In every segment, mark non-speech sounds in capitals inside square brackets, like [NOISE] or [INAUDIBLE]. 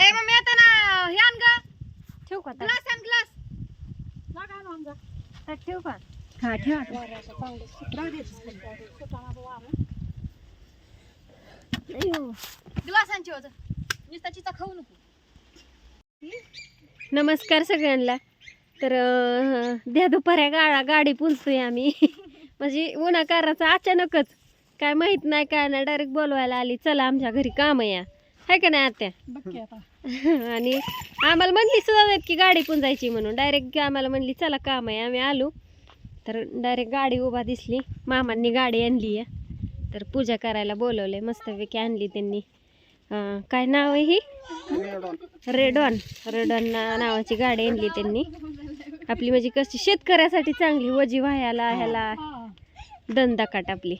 ए mummy आता ना हे आण ग. ठेवू का? ग्लास आण ग्लास. लागा ना आमचा. ताट ठेवू का? हा ठेवा. ग्लास आण ठेवा नुसता चिचा खाऊ नको. नमस्कार सगळ्यांना. तर अं, द्या दुपाऱ्या गाडा गाडी पुलतोय आम्ही. म्हणजे उन्हाकाराचा अचानकच. काय माहीत नाही काय नाही. डायरेक्ट बोलवायला आली. चला आमच्या घरी काम आहे या. हाय का नाही आत्या? बघ आता. [LAUGHS] आणि आम्हाला म्हणली सुद्धा नाहीत की गाडी पण जायची म्हणून. डायरेक्ट आम्हाला म्हणली चला काम आहे आम्ही आलो. तर डायरेक्ट गाडी उभा दिसली. मामांनी गाडी आणली आहे. तर पूजा करायला बोलवले मस्तपैकी आणली त्यांनी. अं, काय नाव आहे ही? रेडॉन. रेडॉन ना- नावाची गाडी आणली त्यांनी. आपली म्हणजे कशी शेतकऱ्यासाठी चांगली वजी व्हायला ह्याला. दंदाकाट आपली.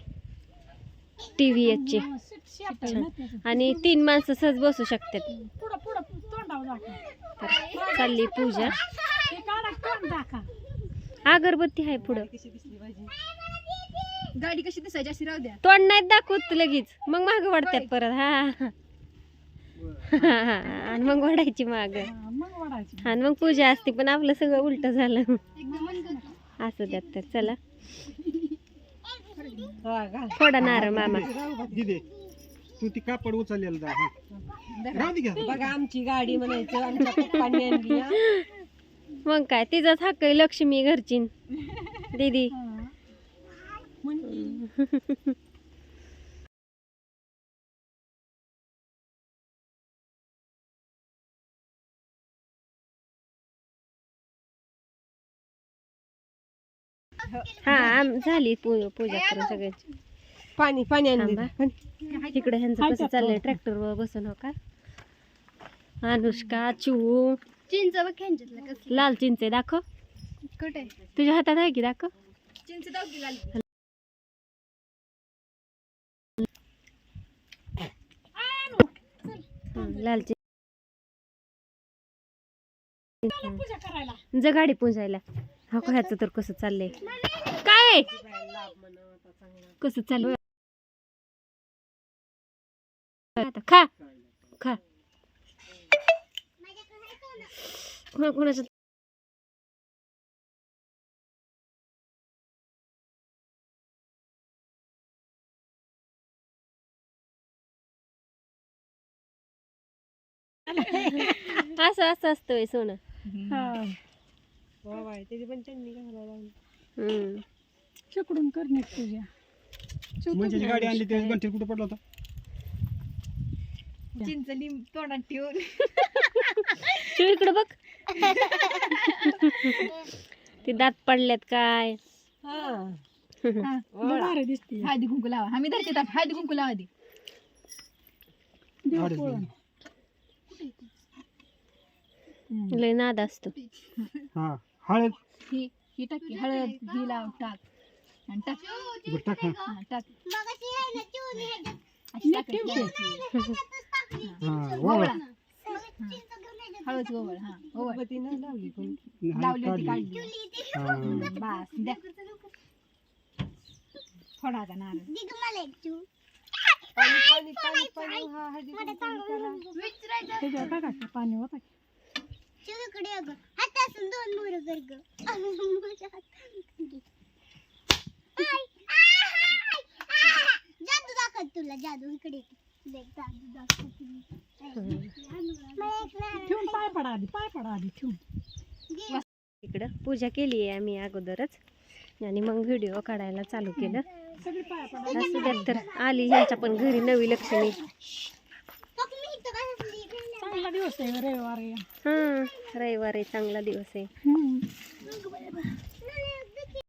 टी व्ही त्याचं. आणि तीन माणसं सहज बसू शकतात. तर चालली पूजा. अगरबत्ती आहे पुढं. गाडी कशी दिसायची अशी राहू द्या. तोंड नाहीत दाखवत लगेच. मग माग वाढतात परत. हा हा, हा. आणि मग वाढायची माग. मग वाढायची आणि मग पूजा असते पण आपलं सगळं उलट झालं. एकदम असं द्यात तर चला. थोडा नारळ मामा. दिदे तू ती कापड उचललेलं दा हा. राहू दे घ्या बघा आमची गाडी म्हणायचं आमच्या पप्पांनी आणली हा. मग काय तिचाच हक्क आहे लक्ष्मी घरची [LAUGHS] दीदी. हा. आम झाली पू- पूजा करून सगळ्यांची. पाणी पाणी आणली थांबा. तिकडे ह्यांचं कसं चाललंय? ट्रॅक्टर वर बसून हो का? अनुष्का चिऊ चिंच बघ ह्यांच्यातलं कसं लाल चिंचे दाखव. कुठे? तुझ्या हातात आहे की दाखव. चिंच लाल हं, लाल चिंच. पूजा करायला. जा गाडी पुंजायला. हा का ह्याचं तर कसं चाललंय? काय कसं चालू आता खा खा. कोणा कोणाचं? असं असं असतं सोनं. हा. त्याची पण त्यांनी घालायला लावली. हम्म. शेकडून करणे पूजा म्हणजे जी गाडी आणली कुठं पडला होता? चिंच लिंब तोंडात ठेवून. शिव इकडे बघ. ते दात पडल्यात काय? हा. हा, दिसते हळदी कुंकू लावा. आम्ही धरते ताप. हळदी कुंकू लावा देव पळून. लय नाद असतो. हा. हळद. ही ही टाक की हळद ही लाव टाक. आणि टाक. बरं टाक हा हा टाक. अशी टाकायची. हा वा हळद ओवळ हा ओवळ. नाही लावली पण लावली होती काढली. हा. बस द्या. फोडाचा नारळ. पाणी पाणी पाणी पाणी. हा हळदी कुंकू करा. त्याच्यावर टाका की पाणी होता. की. जादू दाखव तुला जादू इकडे. देख जादू दाखव ठेवून पाय पडा आधी पाय पडा आधी ठेवून. इकडं पूजा केली आहे आम्ही अगोदरच. आणि मग व्हिडिओ काढायला चालू केलं. सगळी पाय पडा. असू द्यात तर आली ह्यांच्या पण घरी नवी लक्ष्मी. चांगला दिवस आहे रविवारी हां रविवारी चांगला दिवस आहे हम्म.